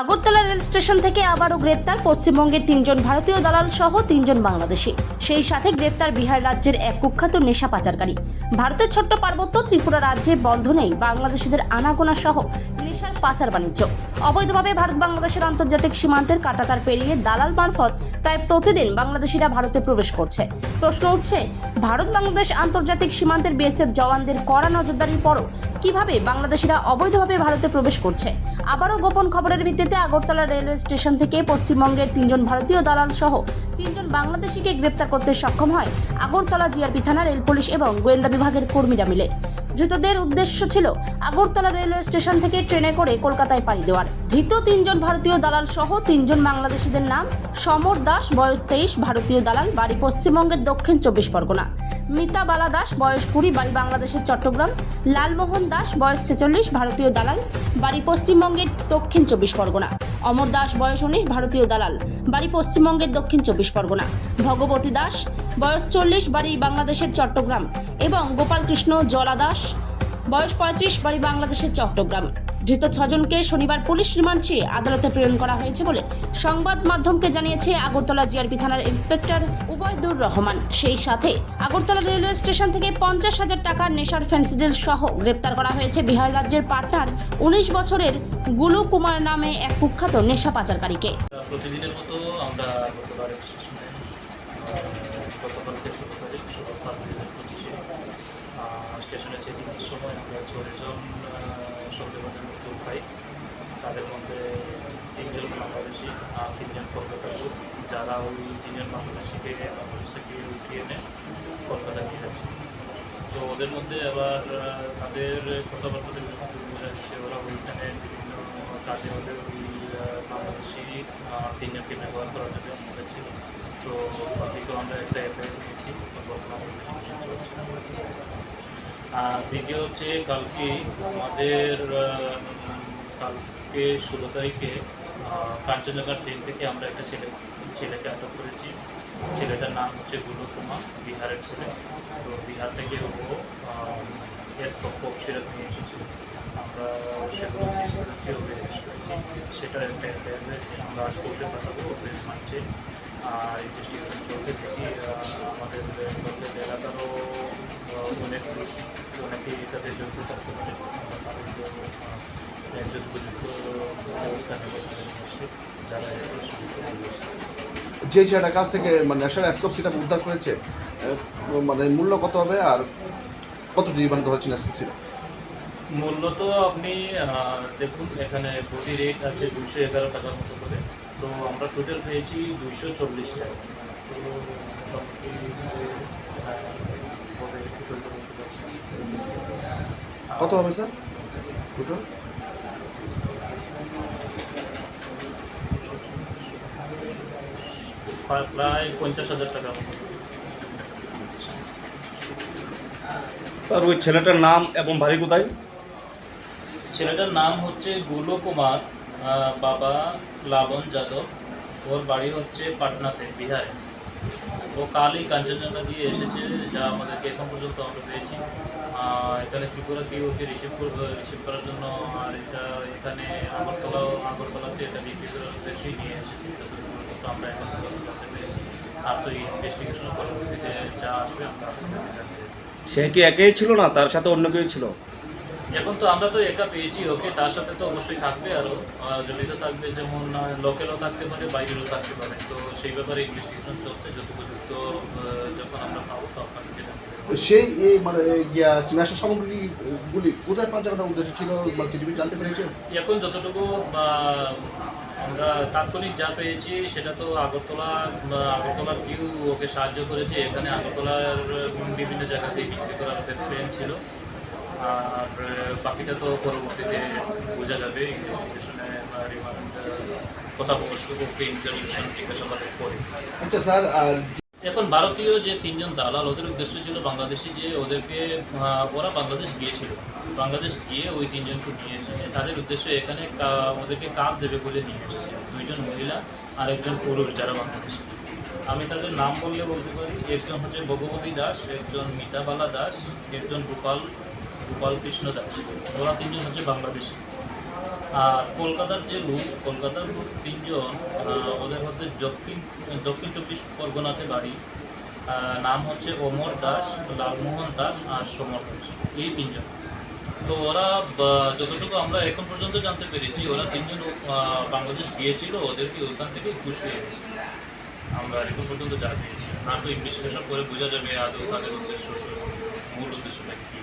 Agartala rail station থেকে আবারও গ্রেপ্তার পশ্চিমবঙ্গের তিনজন ভারতীয় দালাল সহ তিনজন বাংলাদেশি। সেই সাথে গ্রেপ্তার বিহার রাজ্যের এক কুখ্যাত নেশা পাচারকারী। ভারতের ছোট্ট পার্বত্য ত্রিপুরা রাজ্যে বন্ধ নেই বাংলাদেশিদের আনাগোনা সহ পাচার বাণিজ্য। অবৈধভাবে ভারত বাংলাদেশের আন্তর্জাতিক সীমান্তের কাটাতার পেরিয়ে দালাল মারফত প্রায় প্রতিদিন বাংলাদেশিরা ভারতে প্রবেশ করছে। প্রশ্ন উঠছে, ভারত বাংলাদেশ আন্তর্জাতিক সীমান্তের বিএসএফ জওয়ানদের কড়া নজরদারির পরও কীভাবে বাংলাদেশিরা অবৈধভাবে ভারতে প্রবেশ করছে? আবারও গোপন খবরের ভিত্তিতে আগরতলা রেলওয়ে স্টেশন থেকে পশ্চিমবঙ্গের তিনজন ভারতীয় দালাল সহ তিনজন বাংলাদেশিকে গ্রেপ্তার করতে সক্ষম হয় আগরতলা জিআরপি থানা রেল পুলিশ এবং গোয়েন্দা বিভাগের কর্মীরা মিলে। ধৃতদের উদ্দেশ্য ছিল আগরতলা রেলওয়ে স্টেশন থেকে ট্রেনে করে কলকাতায় পাড়ি দেওয়ার। ধৃত তিনজন ভারতীয় দালাল সহ তিনজন বাংলাদেশিদের নাম সমর দাস, বয়স তেইশ, ভারতীয় দালাল, বাড়ি পশ্চিমবঙ্গের দক্ষিণ চব্বিশ পরগনা। মিতা বালা দাস, বয়স কুড়ি, বাড়ি বাংলাদেশের চট্টগ্রাম। লালমোহন দাস, বয়স ছেচল্লিশ, ভারতীয় দালাল, বাড়ি পশ্চিমবঙ্গের দক্ষিণ চব্বিশ পরগনা। অমর দাস বয়স উনিশ, ভারতীয় দালাল। বাড়ি পশ্চিমবঙ্গের দক্ষিণ চব্বিশ পরগনা। ভগবতী দাস, বয়স চল্লিশ, বাড়ি বাংলাদেশের চট্টগ্রাম। এবং গোপালকৃষ্ণ জলা দাস, বয়স পঁয়ত্রিশ, বাড়ি বাংলাদেশের চট্টগ্রাম। ধৃত ছজনকে শনিবার পুলিশ রিমান্ড চেয়ে আদালতে প্রেরণ করা হয়েছে বলে সংবাদ মাধ্যমকে জানিয়েছে আগরতলা জিআরপি থানার ইন্সপেক্টর উবয়দুর রহমান। সেই সাথে আগরতলা রেলওয়ে স্টেশন থেকে পঞ্চাশ হাজার টাকার নেশার ফেন্সিডিল সহ গ্রেপ্তার করা হয়েছে বিহার রাজ্যের পাটনার উনিশ বছরের গুলু কুমার নামে এক কুখ্যাত নেশা পাচারকারীকে। স্টেশনে চেকিংয়ের সময় আমরা সন্দেহজনক লোক পাই তাদের মধ্যে তিনজন বাংলাদেশি আর তিনজন কলকাতার লোক। যারা ওই তিনজন বাংলাদেশিকে বাংলাদেশ থেকে উঠিয়ে এনে কলকাতায় যাচ্ছে তো ওদের মধ্যে আবার তাদের কথাবার্তা দেখে বোঝা যাচ্ছে ওরা ওইখানে বিভিন্ন কাজে ওদের ওই বাংলাদেশি তিনজনকে ব্যবহার করার জন্য আমাদের ছিল। তো বাকিকেও আমরা একটা এফআইআর নিয়েছি। দ্বিতীয় হচ্ছে কালকে আমাদের কালকে ষোলো তারিখে কাঞ্চনজঙ্ঘা ট্রেন থেকে আমরা একটা ছেলে, ছেলেকে আটক করেছি। ছেলেটার নাম হচ্ছে গুরু কুমার, বিহারের ছেলে। তো বিহার থেকে ও এস পক্ষ সিরাত নিয়ে এসেছিল আমরা সেগুলো সেটা একটা হয়েছে আমরা আজ কোর্টে পাঠাবো ওকে মানছে। ইনভেস্টিগেশন চলতে দেখি আমাদের লোকের এলাকারও তাদের যোগ্য একজন উপযুক্ত ব্যবস্থা যারা যে ছেলেটার কাছ থেকে মানে ন্যাশনাল অ্যাসকোপ সেটা উদ্ধার করেছে মানে মূল্য কত হবে আর কত ডিমান্ড ধরেছেন অ্যাসকোপ সেটা মূল্য তো আপনি দেখুন এখানে প্রতি রেট আছে দুশো এগারো টাকার মতো করে। তো আমরা টোটাল পেয়েছি দুশো চল্লিশ টাকা। তো কত হবে স্যার? দুটো? প্রায়- পঞ্চাশ হাজার টাকা। স্যার ওই ছেলেটার নাম এবং বাড়ি কোথায়? ছেলেটার নাম হচ্ছে গুলো কুমার বাবা লাবণ যাদব। ওর বাড়ি হচ্ছে পাটনাতে বিহারে। ও কালই কাঞ্চনজঙ্ঘা দিয়ে এসেছে, যা আমাদেরকে এখন পর্যন্ত আমরা পেয়েছি। এখানে ত্রিপুরা দিয়ে ওকে রিসিভ রিসিভ করার জন্য, আর এটা এখানে আগরতলা, আগরতলাতে এটা করার উদ্দেশ্যেই নিয়ে এসেছি। পর্যন্ত আমরা এখন আর তো ইনভেস্টিগেশন পরবর্তীতে যা আসবে আমরা। সে কি একেই ছিল না? তার সাথে অন্য কেউ ছিল? এখন তো আমরা তো একা পেয়েছি ওকে তার সাথে তো অবশ্যই থাকবে আরও জড়িত থাকবে যেমন লোকেলও থাকতে পারে বাইরেও থাকতে পারে। তো সেই ব্যাপারে ইনভেস্টিগেশন চলছে যত উপযুক্ত যখন আমরা পাবো তো আপনাদেরকে জানাব। সেই এই মানে সামগ্রীগুলি কোথায় উদ্দেশ্য ছিল বা কিছু জানতে পেরেছেন এখন যতটুকু আমরা তাৎক্ষণিক যা পেয়েছি সেটা তো আগরতলা আগরতলার কেউ ওকে সাহায্য করেছে। এখানে আগরতলার বিভিন্ন জায়গাতে বিক্রি করার ওদের ট্রেন ছিল। আর বাকিটা তো পরবর্তীতে বোঝা যাবে ইনভেস্টিগেশনে কথা ইন্টারভিউশন জিজ্ঞাসাবাদের পরে। আচ্ছা স্যার আর এখন ভারতীয় যে তিনজন দালাল ওদের উদ্দেশ্য ছিল বাংলাদেশি যে ওদেরকে ওরা বাংলাদেশ গিয়েছিল। বাংলাদেশ গিয়ে ওই তিনজনকে নিয়ে এসেছে। তাদের উদ্দেশ্য এখানে ওদেরকে কাজ দেবে বলে নিয়ে এসেছে। দুইজন মহিলা আর একজন পুরুষ যারা বাংলাদেশি। আমি তাদের নাম বললে বলতে পারি একজন হচ্ছে ভগবতী দাস একজন মিতাবালা দাস একজন গোপাল গোপাল কৃষ্ণ দাস। ওরা তিনজন হচ্ছে বাংলাদেশি। আর কলকাতার যে লোক, কলকাতার লোক তিনজন ওদের মধ্যে দক্ষিণ দক্ষিণ চব্বিশ পরগনাতে বাড়ি। নাম হচ্ছে অমর দাস, লালমোহন দাস আর সমর দাস। এই তিনজন। তো ওরা যতটুকু আমরা এখন পর্যন্ত জানতে পেরেছি, ওরা তিনজন বাংলাদেশ গিয়েছিল, ওদেরকে ওখান থেকে ঘুষ পেয়ে গেছে। আমরা এখন পর্যন্ত যা পেয়েছি। না তো ইনভেস্টিগেশন করে বোঝা যাবে আদৌ তাদের উদ্দেশ্য মূল উদ্দেশ্যটা কী